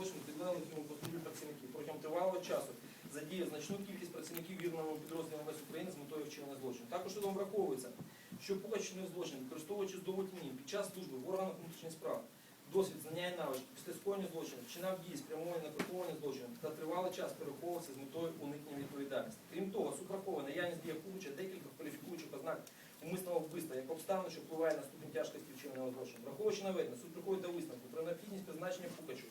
злочину підлегли цьому патрулю працівників. Протягом тривалого часу задіяв значну кількість працівників вірного підрозділу МВС України з метою вчинення злочину. Також судом враховується, що Пукач чинив злочин, використовуючи здовольні під час служби в органах внутрішніх справ, досвід, знання і навички після скоєння злочину, вчинав дії, спрямовані на приховування злочину та тривалий час переховувався з метою уникнення відповідальності. Крім того, суд враховує наявність дія Пукача декілька кваліфікуючих ознак умисного вбивства як обставини, що впливає на ступінь тяжкості вчиненого злочину. Враховуючи наведене, суд приходить до висновку про необхідність призначення Пукачу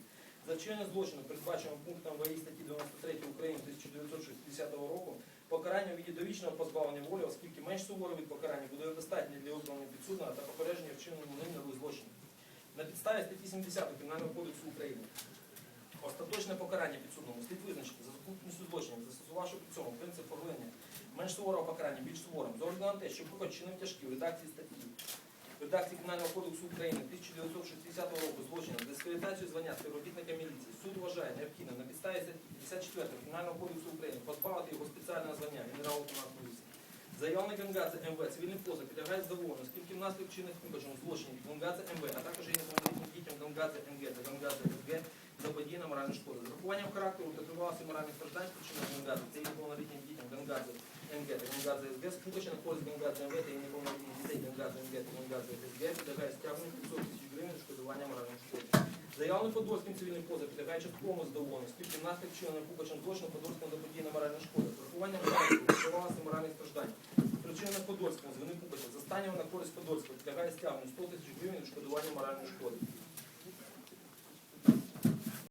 за вчинення злочину, передбаченого пунктом ВАІ статті 93 України 1960 року, покарання у віді довічного позбавлення волі, оскільки менш суворий від покарання буде достатньо для виконання підсудного та попередження вчиненому ним злочинів. На підставі статті 70 Кримінального кодексу України остаточне покарання підсудному слід визначити за сукупністю злочинів, застосувавши при цьому принцип поглинення менш суворого покарання більш суворим. З огляду на те, що Пукач чинив тяжкі в редакції статті редакції Кримінального кодексу України 1960 року злочину з дискредитацію звання співробітника міліції суд вважає необхідним на підставі статті 54 Кримінального кодексу України позбавити його спеціального звання генерал-лейтенант поліції. Заявник Гангадзе МВ цивільний позов підлягає задоволенню, оскільки внаслідок чинних Пукачем злочинів Гангадзе МВ, а також її неповнолітнім дітям Гангадзе МГ та Гангадзе СГ заподіяна моральна шкода. З урахуванням характеру та тривалості моральних страждань спричинених Гангадзе та її неповнолітнім дітям Гангадзе МГ та Гангадзе СГ, з Пукача на користь Гангадзе МВ та її неповнолітніх дітей Гангадзе МГ та Гангадзе СГ підлягає стягненню 500 тисяч гривень відшкодування моральної шкоди. Заявлений Подольським цивільний позов підлягає частковому задоволенню, оскільки внаслідок вчиненого Пукачем злочину Подольському заподіяна моральна шкода. Та тривалості моральних страждань спричинених Подольському з вини Пукача на користь Подольського підлягає стягненню 100 тисяч гривень відшкодування моральної шкоди.